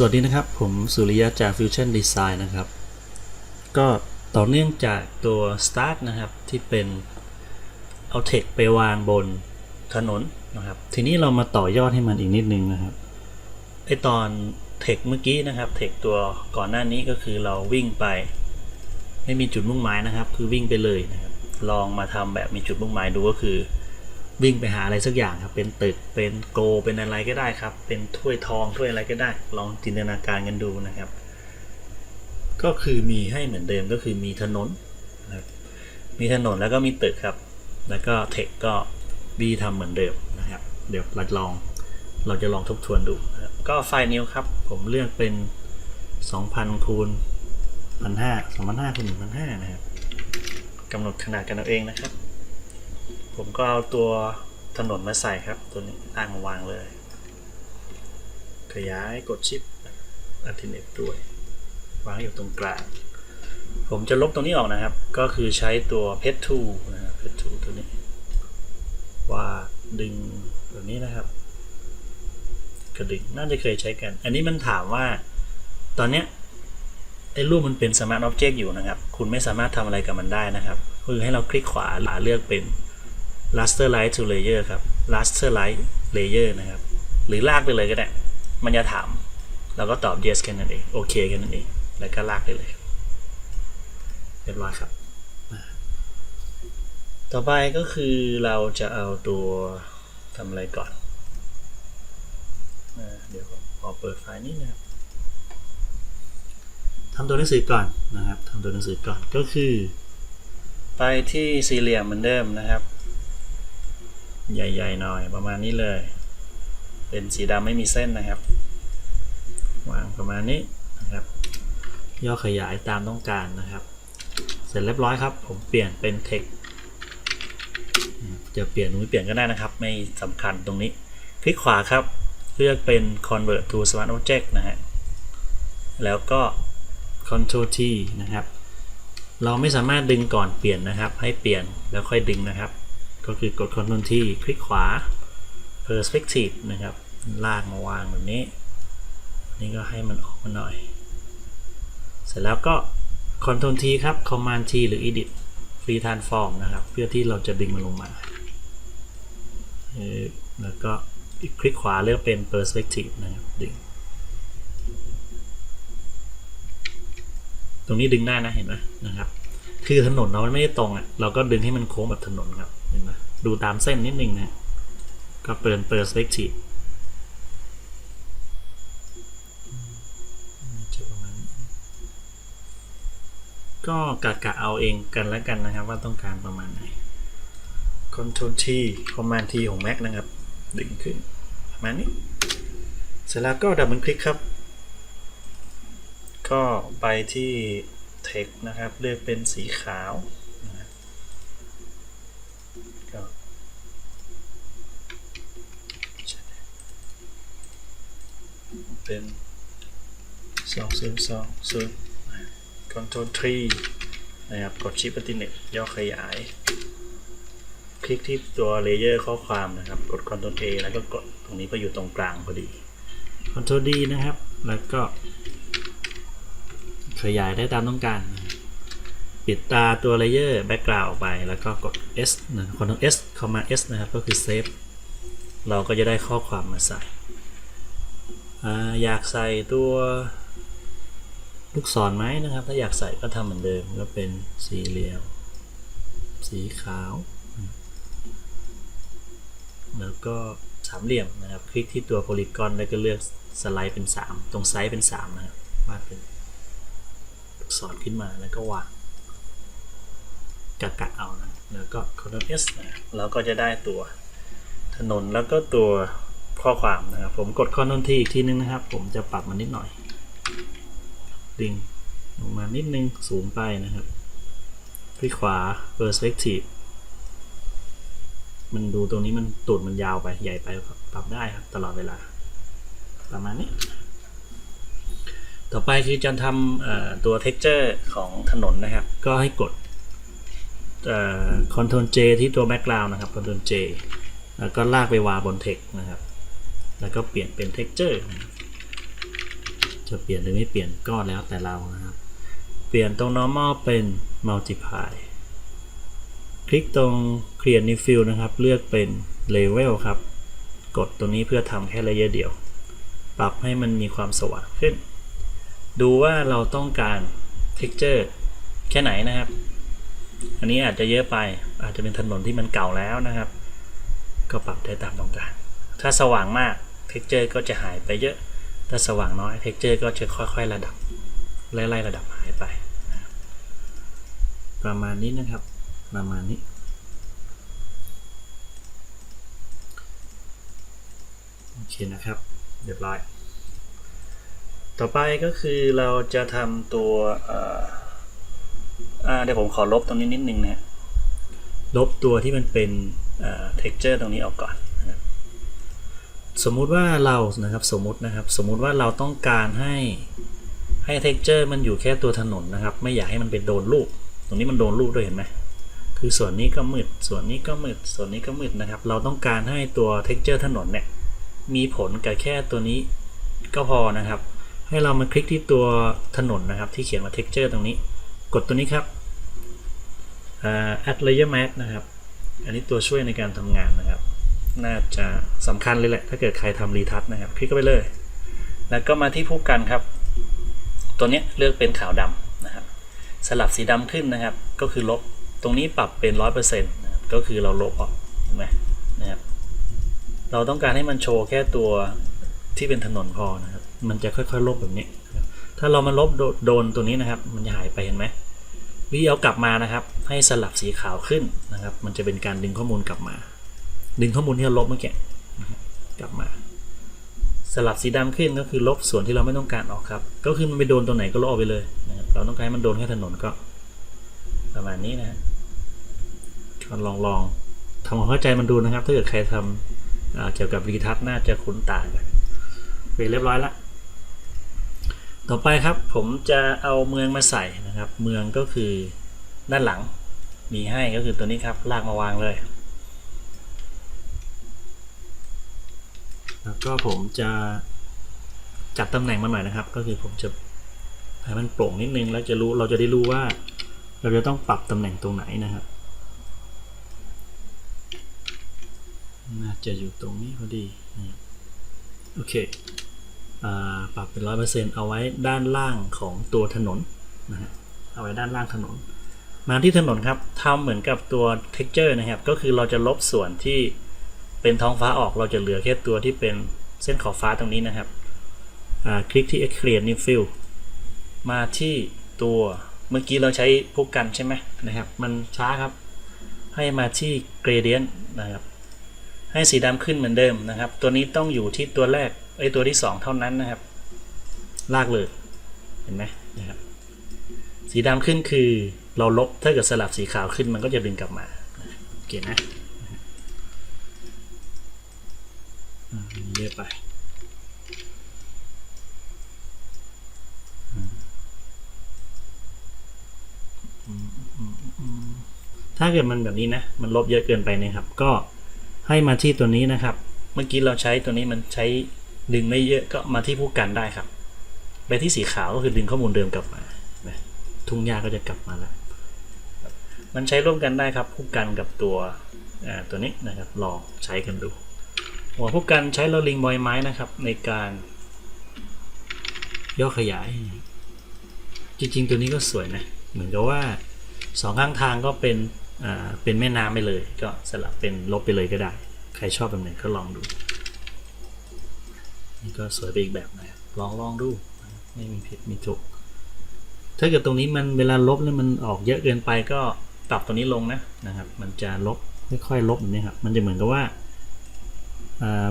สวัสดีนะครับ ผมสุริยะจาก Fusion Design นะครับ ก็ต่อเนื่องจากตัว Start นะครับ ที่เป็นเอา Text ไปวางบนถนนนะครับ ทีนี้เรามาต่อยอดให้มันอีกนิดนึงนะครับไอตอน Text เมื่อกี้นะครับ Text ตัวก่อนหน้านี้ก็คือเราวิ่งไป ไม่มีจุดมุ่งหมายนะครับ คือวิ่งไปเลยนะครับ ลองมาทำแบบมีจุดมุ่งหมายดูก็คือ วิ่งไปหาอะไรสักอย่างครับ เป็นตึก เป็นโก เป็นอะไรก็ได้ครับ เป็นถ้วยทอง ถ้วยอะไรก็ได้ ลองจินตนาการกันดูนะครับ ก็คือมีให้เหมือนเดิมก็คือมีถนนนะมีถนนแล้วก็มีตึกครับ แล้วก็เทคก็บีทำเหมือนเดิมนะครับ เดี๋ยวเราลอง เราจะลองทบทวนดู ก็ไฟล์นิ้วครับ ผมเลือกเป็น 2,000คูณ1,500 2,500คูณ1,500นะครับกำหนดขนาดกันเอาเองนะครับ ผมก็เอาตัวถนนมาใส่ครับ ตัวนี้ตั้งมาวางเลย ขยายกดชิปอัลติเนตด้วย วางอยู่ตรงกลาง ผมจะลบตรงนี้ออกนะครับ ก็คือใช้ตัวเพชรทูนะครับเพชรทูตัวนี้ ว่าดึงตัวนี้นะครับ กระดึงน่าจะเคยใช้กัน อันนี้มันถามว่าตอนเนี้ยไอ้รูปมันเป็น Smart Object อยู่นะครับ คุณไม่สามารถทำอะไรกับมันได้นะครับ คือให้เราคลิกขวาเลือกเป็น raster light to layer ครับ raster light layer นะครับ หรือลากไปเลยก็ได้ มันจะถาม เราก็ตอบ yes แค่นั้นเอง โอเคแค่นั้นเอง แล้วก็ลากไปเลย เรียบร้อยครับ ต่อไปก็คือเราจะเอาตัวทำอะไรก่อนอ่าเดี๋ยวผมขอเปิดไฟล์นี้นะครับทำตัวหนังสือก่อนนะครับทำตัวหนังสือก่อนก็คือ ไปที่สี่เหลี่ยมเหมือนเดิมนะครับ ใหญ่ๆหน่อยประมาณนี้เลย เป็นสีดำไม่มีเส้นนะครับ วางประมาณนี้นะครับ ย่อขยายตามต้องการนะครับ เสร็จเรียบร้อยครับ ผมเปลี่ยนเป็น text จะเปลี่ยนหรือไม่เปลี่ยนก็ได้นะครับ ไม่สำคัญตรงนี้ คลิกขวาครับ เลือกเป็น convert to smart object นะฮะ แล้วก็ control T นะครับ เราไม่สามารถดึงก่อนเปลี่ยนนะครับ ให้เปลี่ยนแล้วค่อยดึงนะครับ ก็คือกด Ctrl T คลิกขวา Perspective นะครับ ลากมาวางแบบนี้ นี่ก็ให้มันออกมาหน่อย เสร็จแล้วก็ Ctrl T ครับ Command T หรือ Edit Free Transform นะครับ เพื่อที่เราจะดึงมันลงมาแล้วก็คลิกขวาเลือกเป็น Perspective นะครับดึงตรงนี้ดึงได้นะเห็นไหมนะครับ คือถนนเรามันไม่ได้ตรงอะเราก็ดึงให้มันโค้งแบบถนนครับ เห็นไหมดูตามเส้นนิดนึงนะ ก็เปิด perspective ก็กะกะเอาเองกันแล้วกันนะครับว่าต้องการประมาณไหน Ctrl T Command T ของ Mac นะครับ ดึงขึ้นประมาณนี้ เสร็จแล้วก็ดับเบิลคลิกครับ ก็ไปที่ text นะครับ เลือกเป็นสีขาวนะครับก็ เป็นสองศูนย์สองศูนย์ Ctrl 3นะครับ กดชิปอัลติเนตย่อขยาย คลิกที่ตัวเลเยอร์ข้อความนะครับ กด Ctrl A แล้วก็กดตรงนี้ก็อยู่ตรงกลางพอดี Ctrl D นะครับ แล้วก็ ขยายได้ตามต้องการ ปิดตาตัวเลเยอร์แบ็กกราวด์ออกไป แล้วก็กด S นะ Ctrl S Command S นะครับ ก็คือ Save เราก็จะได้ข้อความมาใส่ อยากใส่ตัวลูกศรไหมนะครับ ถ้าอยากใส่ก็ทำเหมือนเดิมก็เป็นสี่เหลี่ยมสีขาว แล้วก็สามเหลี่ยมนะครับ คลิกที่ตัวโพลีกอนแล้วก็เลือกสไลด์เป็น 3 ตรงไซส์เป็น 3 นะครับวาดเป็นลูกศรขึ้นมาแล้วก็วางกะกะเอานะแล้วก็ Ctrl S นะเราก็จะได้ตัวถนนแล้วก็ตัว ข้อความนะครับ ผมกด Ctrl T อีกทีนึงนะครับ ผมจะปรับมันนิดหน่อยดึงลงมานิดนึงสูงไปนะครับคลิกขวา Perspective มันดูตรงนี้มันตูดมันยาวไปใหญ่ไปปรับได้ครับตลอดเวลา ประมาณนี้ ต่อไปคือจะทำตัว texture ของถนนนะครับ ก็ให้กดเอ่อ Ctrl J ที่ตัว background นะครับ Ctrl J แล้วก็ลากไปวางบน text นะครับ แล้วก็เปลี่ยนเป็น texture นะครับจะเปลี่ยนหรือไม่เปลี่ยนก็แล้วแต่เรานะครับ เปลี่ยนตรง normal เป็น multiply คลิกตรง create new field นะครับ เลือกเป็น level ครับ กดตรงนี้เพื่อทำแค่ layer เดียว ปรับให้มันมีความสว่างขึ้น ดูว่าเราต้องการ texture แค่ไหนนะครับ อันนี้อาจจะเยอะไป อาจจะเป็นถนนที่มันเก่าแล้วนะครับ ก็ปรับได้ตามต้องการ ถ้าสว่างมาก texture ก็จะหายไปเยอะ ถ้าสว่างน้อย texture ก็จะค่อยๆ ระดับไล่ๆระดับหายไป ประมาณนี้นะครับ ประมาณนี้ โอเคนะครับ เรียบร้อย ต่อไปก็คือเราจะทำตัวเดี๋ยวผมขอลบตรงนี้นิดนึงนะฮะลบตัวที่มันเป็นเอ่อ texture ตรงนี้ออกก่อน สมมุติว่าเรานะครับสมมุตินะครับ สมมุติว่าเราต้องการให้ให้ texture มันอยู่แค่ตัวถนนนะครับ ไม่อยากให้มันเป็นโดนรูป ตรงนี้มันโดนรูปด้วยเห็นไหมคือส่วนนี้ก็มืด ส่วนนี้ก็มืด ส่วนนี้ก็มืดนะครับ เราต้องการให้ตัว texture ถนนเนี่ยมีผลกับแค่ตัวนี้ก็พอนะครับ ให้เรามาคลิกที่ตัวถนนนะครับ ที่เขียนว่า texture ตรงนี้ กดตัวนี้ครับอ่า add layer mask นะครับ อันนี้ตัวช่วยในการทำงานนะครับ น่าจะสำคัญเลยแหละ ถ้าเกิดใครทำรีทัชนะครับ คลิกเข้าไปเลย แล้วก็มาที่ผู้กันครับ ตัวนี้เลือกเป็นขาวดำนะครับ สลับสีดำขึ้นนะครับ ก็คือลบ ตรงนี้ปรับเป็น 100%นะครับก็คือเราลบออกเห็นไหมนะครับ เราต้องการให้มันโชว์แค่ตัวที่เป็นถนนพอนะครับ มันจะค่อยๆ ลบแบบนี้ ถ้าเรามาลบโดโดนตัวนี้นะครับ มันจะหายไปเห็นไหมวิธีเอากลับมานะครับ ให้สลับสีขาวขึ้นนะครับ มันจะเป็นการดึงข้อมูลกลับมา ดึงข้อมูลที่เราลบเมื่อกี้กลับมาสลับสีดำขึ้นก็คือลบส่วนที่เราไม่ต้องการออกครับ ก็คือมันไปโดนตัวไหนก็ลบออกไปเลยนะครับเราต้องการให้มันโดนแค่ถนนก็ประมาณนี้นะฮะก็ลองลองทำความเข้าใจมันดูนะครับ ถ้าเกิดใครทำอ่าเกี่ยวกับรีทัชน่าจะคุ้นตากันโอเคเรียบร้อยละต่อไปครับผมจะเอาเมืองมาใส่นะครับ เมืองก็คือด้านหลังมีให้ก็คือตัวนี้ครับลากมาวางเลย แล้วก็ผมจะจัดตำแหน่งมาหน่อยนะครับ ก็คือผมจะให้มันโปร่งนิดนึงแล้วจะรู้เราจะได้รู้ว่า เราจะต้องปรับตำแหน่งตรงไหนนะครับน่าจะอยู่ตรงนี้พอดีโอเคอปรับเป็นร้อยเปอร์เซ็นต์เอาไว้ด้านล่างของตัวถนนนะฮะเอาไว้ด้านล่างถนน มาที่ถนนครับทำเหมือนกับตัว texture นะครับ ก็คือเราจะลบส่วนที่ เป็นท้องฟ้าออกเราจะเหลือแค่ตัวที่เป็นเส้นขอบฟ้าตรงนี้นะครับ คลิกที่ create new field มาที่ตัวเมื่อกี้เราใช้พวกกันใช่ไหมนะครับ มันช้าครับ ให้มาที่ gradient นะครับ ให้สีดำขึ้นเหมือนเดิมนะครับ ตัวนี้ต้องอยู่ที่ตัวแรกไอ้ตัวที่ 2 เท่านั้นนะครับ ลากเลย เห็นไหมนะครับ สีดำขึ้นคือเราลบถ้าเกิดสลับสีขาวขึ้นมันก็จะดึงกลับมานะครับโอเคนะอ่าอันนี้ เยอะไปถ้าเกิดมันแบบนี้นะ มันลบเยอะเกินไปนะครับ ก็ให้มาที่ตัวนี้นะครับ เมื่อกี้เราใช้ตัวนี้มันใช้ดึงไม่เยอะก็มาที่ผู้กันได้ครับ ไปที่สีขาวก็คือดึงข้อมูลเดิมกลับมาทุ่งหญ้าก็จะกลับมาแล้ว มันใช้ร่วมกันได้ครับผู้กันกับตัวตัวนี้นะครับ ลองใช้กันดู หัวผู้กันใช้เราลิงบอยไม้นะครับ ในการย่อขยาย จริงๆตัวนี้ก็สวยนะ เหมือนกับว่าสองข้างทางก็เป็นเป็นแม่น้ำไปเลย ก็สลับเป็นลบไปเลยก็ได้ ใครชอบแบบไหนก็ลองดู นี่ก็สวยไปอีกแบบนะครับลองลองดูไม่มีผิดมีถูกถ้าเกิดตรงนี้มันเวลาลบแล้วมันออกเยอะเกินไปก็ปรับตัวนี้ลงนะนะครับ มันจะลบค่อยๆลบแบบนี้ครับมันจะเหมือนกับว่า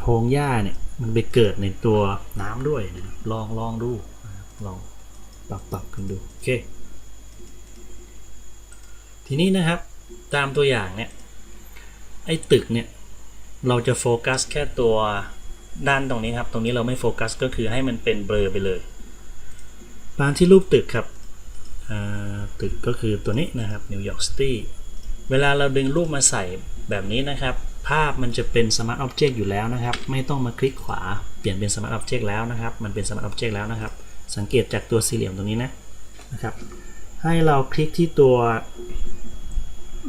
โพรงหญ้าเนี่ยมันไปเกิดในตัวน้ำด้วยนะครับลองลองดูลองปรับปรับกันดูโอเคทีนี้นะครับตามตัวอย่างเนี่ยไอ้ตึกเนี่ยเราจะโฟกัสแค่ตัวด้านตรงนี้ครับ ตรงนี้เราไม่โฟกัสก็คือให้มันเป็นเบลอไปเลยมาที่รูปตึกครับตึกก็คือตัวนี้นะครับนิวยอร์กซิตี้เวลาเราดึงรูปมาใส่แบบนี้นะครับ ภาพมันจะเป็น Smart Object อยู่แล้วนะครับ ไม่ต้องมาคลิกขวาเปลี่ยนเป็น Smart Object แล้วนะครับ มันเป็น Smart Object แล้วนะครับ สังเกตจากตัวสี่เหลี่ยมตรงนี้นะนะครับให้เราคลิกที่ตัว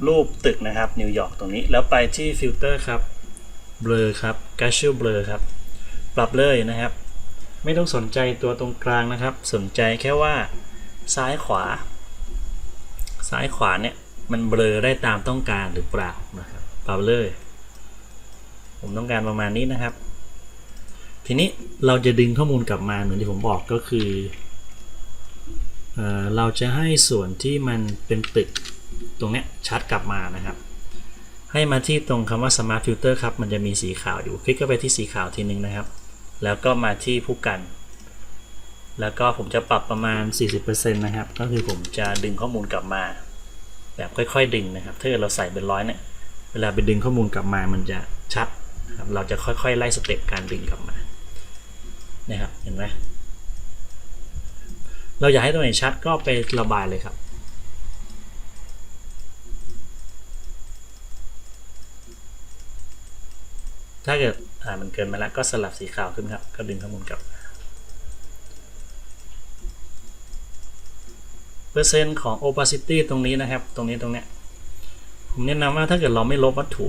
รูปตึกนะครับนิวยอร์กตรงนี้แล้วไปที่ฟิลเตอร์ครับเบลอครับ g a s h i l blur ครับ ปรับเลยนะครับ ไม่ต้องสนใจตัวตรงกลางนะครับ สนใจแค่ว่าซ้ายขวา ซ้ายขวาเนี่ยมันเบลอได้ตามต้องการหรือเปล่านะครับปรับเลย ผมต้องการประมาณนี้นะครับ ทีนี้เราจะดึงข้อมูลกลับมาเหมือนที่ผมบอกก็คือเออเราจะให้ส่วนที่มันเป็นตึกตรงเนี้ยชัดกลับมานะครับ ให้มาที่ตรงคำว่า smart filter ครับ มันจะมีสีขาวอยู่ คลิกเข้าไปที่สีขาวทีนึงนะครับ แล้วก็มาที่ผู้กัน แล้วก็ผมจะปรับประมาณ 40%นะครับ ก็คือผมจะดึงข้อมูลกลับมา แบบค่อยๆ ดึงนะครับ ถ้าเราใส่เป็นร้อยเนี่ย เวลาไปดึงข้อมูลกลับมา มันจะชัด เราจะค่อยๆ ไล่สเต็ปการดึงกลับมานะครับเห็นไหมเราอยากให้ตัวไหนชัดก็ไประบายเลยครับ ถ้าเกิดอ่ามันเกินมาแล้วก็สลับสีขาวขึ้นครับ ก็ดึงข้อมูลกลับเปอร์เซ็นต์ของ opacity ตรงนี้นะครับ ตรงนี้ตรงเนี้ยผมแนะนำว่าถ้าเกิดเราไม่ลบวัตถุ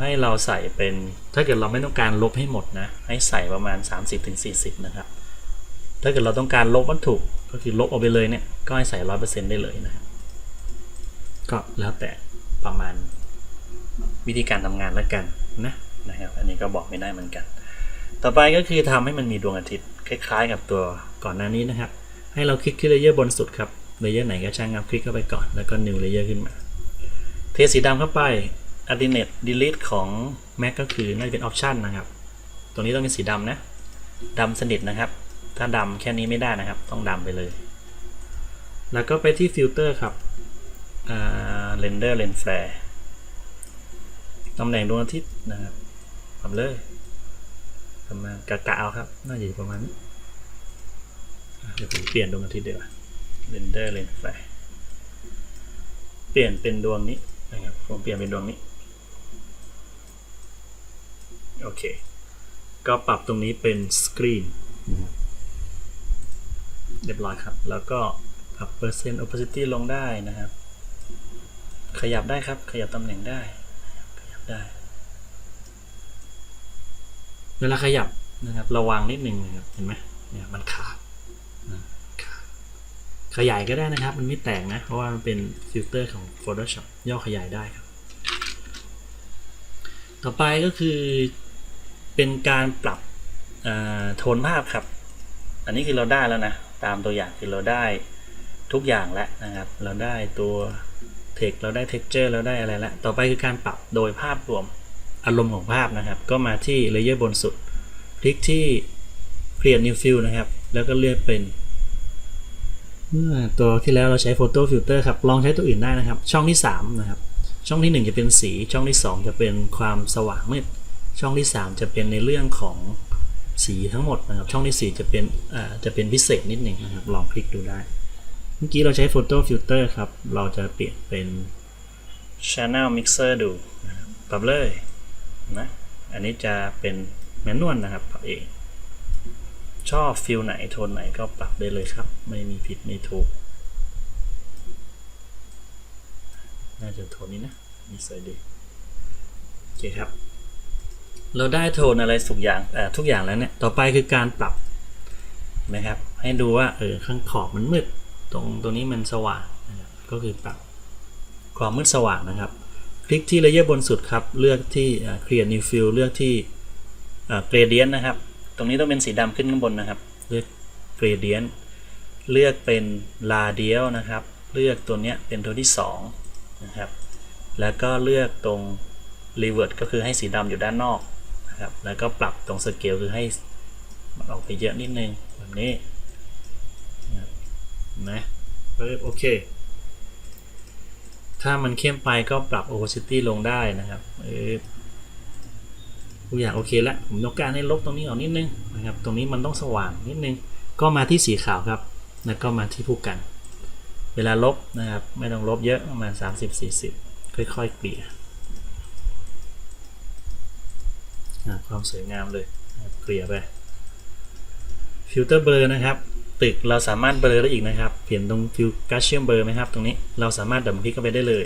ให้เราใส่เป็นถ้าเกิดเราไม่ต้องการลบให้หมดนะ ให้ใส่ประมาณ 30-40 นะครับ ถ้าเกิดเราต้องการลบวัตถุก็คือลบออกไปเลยเนี่ย ก็ให้ใส่ 100%ได้เลยนะครับก็แล้วแต่ประมาณวิธีการทำงานแล้วกันนะนะครับอันนี้ก็บอกไม่ได้เหมือนกัน ต่อไปก็คือทำให้มันมีดวงอาทิตย์คล้ายๆ กับตัวก่อนหน้านี้นะครับ ให้เราคลิกที่เลเยอร์บนสุดครับเลเยอร์ไหนก็ช่างครับคลิกเข้าไปก่อนแล้วก็ new layer ขึ้นมา เทสีดำเข้าไป alternate delete ของ Mac ก็คือน่าจะเป็น option นะครับ ตัวนี้ต้องเป็นสีดำนะดำสนิทนะครับ ถ้าดำแค่นี้ไม่ได้นะครับ ต้องดำไปเลย แล้วก็ไปที่ฟิลเตอร์ครับ render lens flare ตำแหน่งดวงอาทิตย์นะครับทำเลยประมาณกะกะเอาครับ น่าจะประมาณนี้เดี๋ยวผมเปลี่ยนดวงอาทิตย์ดีกว่า render lens flare เปลี่ยนเป็นดวงนี้นะครับ ผมเปลี่ยนเป็นดวงนี้ โอเค ก็ปรับตรงนี้เป็นสกรีนเรียบร้อยครับ แล้วก็ปรับเปอร์เซ็นต์ opacity ลงได้นะครับ ขยับได้ครับ ขยับตำแหน่งได้ ขยับได้ เวลาขยับนะครับ ระวังนิดนึงนะครับ เห็นไหมเนี่ยมันขาดนะขาดขยายก็ได้นะครับ มันไม่แตกนะ เพราะว่ามันเป็นฟิลเตอร์ของ Photoshop ย่อขยายได้ครับ ต่อไปก็คือ เป็นการปรับโทนภาพครับ อันนี้คือเราได้แล้วนะ ตามตัวอย่างคือเราได้ทุกอย่างแล้วนะครับ เราได้ตัวเทคเราได้ texture เราได้อะไรแล้ว ต่อไปคือการปรับโดยภาพรวมอารมณ์ของภาพนะครับ ก็มาที่เลเยอร์บนสุด คลิกที่ create new fill นะครับ แล้วก็เลือกเป็นเมื่อตัวที่แล้วเราใช้ photo filter ครับ ลองใช้ตัวอื่นได้นะครับ ช่องที่ 3 นะครับ ช่องที่ 1 จะเป็นสี ช่องที่ 2 จะเป็นความสว่างมืด ช่องที่ 3 จะเป็นในเรื่องของสีทั้งหมดนะครับ ช่องที่ 4 จะเป็นอ่าจะเป็นพิเศษนิดหนึ่งนะครับ ลองคลิกดูได้ เมื่อกี้เราใช้ photo filter ครับ เราจะเปลี่ยนเป็น channel mixer ดูนะครับปรับเลยนะ อันนี้จะเป็นแมนนวลนะครับปรับเอง ชอบฟิลไหนโทนไหนก็ปรับได้เลยครับ ไม่มีผิดไม่ถูก น่าจะโทนนี้นะ มีสวยดี โอเคครับ เราได้โทนอะไรทุกอย่างทุกอย่างแล้วเนี่ย ต่อไปคือการปรับนะครับ ให้ดูว่าเออข้างขอบมันมืด ตรงตรงนี้มันสว่างนะครับก็คือปรับความมืดสว่างนะครับ คลิกที่เลเยอร์บนสุดครับ เลือกที่เอ่อ create new fill เลือกที่เอ่อ gradient นะครับ ตรงนี้ต้องเป็นสีดำขึ้นข้างบนนะครับ เลือก gradient เลือกเป็น radial นะครับ เลือกตัวเนี้ยเป็นตัวที่สองนะครับ แล้วก็เลือกตรง revert ก็คือให้สีดำอยู่ด้านนอก นะครับแล้วก็ปรับตรง scale คือให้มันออกไปเยอะนิดนึงแบบนี้นะครับเห็นไหมปึ๊บโอเค ถ้ามันเข้มไปก็ปรับ opacity ลงได้นะครับเออทุกอย่างโอเคแล้วผมต้องการให้ลบตรงนี้ออกนิดนึงนะครับ ตรงนี้มันต้องสว่างนิดนึง ก็มาที่สีขาวครับ แล้วก็มาที่ผู้กัน เวลาลบนะครับ ไม่ต้องลบเยอะประมาณ30-40 ค่อยๆเกลี่ยอะ ความสวยงามเลยเกลี่ยไปฟิลเตอร์เบลอนะครับ ตึกเราสามารถเบลอได้อีกนะครับเห็นตรงฟิวกาเชียมเบลอไหมครับ ตรงนี้เราสามารถดับคลิกเข้าไปได้เลย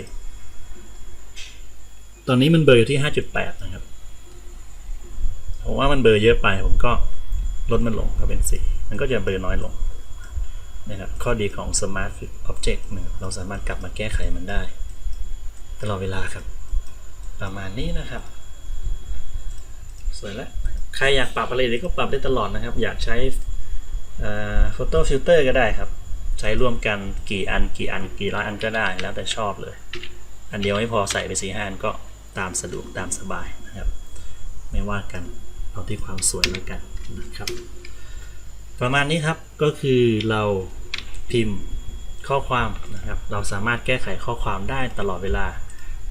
ตอนนี้มันเบลออยู่ที่ 5.8 นะครับผมว่ามันเบลอเยอะไป ผมก็ลดมันลงก็เป็น4มันก็จะเบลอน้อยลงนะครับข้อดีของ Smart Object นะครับเราสามารถกลับมาแก้ไขมันได้ ตลอดเวลาครับ ประมาณนี้นะครับ สวยแล้วใครอยากปรับอะไรเดี๋ยวก็ปรับได้ตลอดนะครับ อยากใช้โฟโต้ฟิลเตอร์ก็ได้ครับ ใช้ร่วมกันกี่อันกี่อันกี่ร้อยอันก็ได้แล้วแต่ชอบเลย อันเดียวไม่พอใส่ไปสี่ห้าอันก็ตามสะดวกตามสบายนะครับ ไม่ว่ากันเอาที่ความสวยแล้วกันนะครับ ประมาณนี้ครับก็คือเราพิมพ์ข้อความนะครับ เราสามารถแก้ไขข้อความได้ตลอดเวลา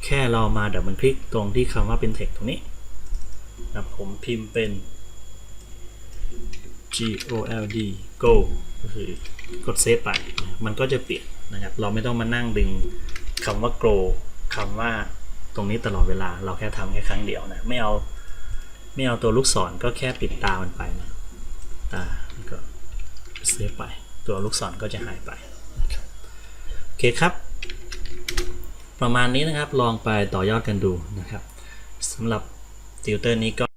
แค่เรามาดับเบิลคลิกตรงที่คำว่าเป็น text ตรงนี้ นะผมพิมพ์เป็น G O L D go ก็คือกดเซฟไป มันก็จะเปลี่ยนนะครับ เราไม่ต้องมานั่งดึงคำว่า grow คำว่าตรงนี้ตลอดเวลา เราแค่ทำแค่ครั้งเดียวนะ ไม่เอา ไม่เอาตัวลูกศรก็แค่ปิดตามันไปนะ ตาก็เซฟไป ตัวลูกศรก็จะหายไป โอเคครับ ประมาณนี้นะครับ ลองไปต่อยอดกันดูนะครับสำหรับ ติวเตอร์นี้ก็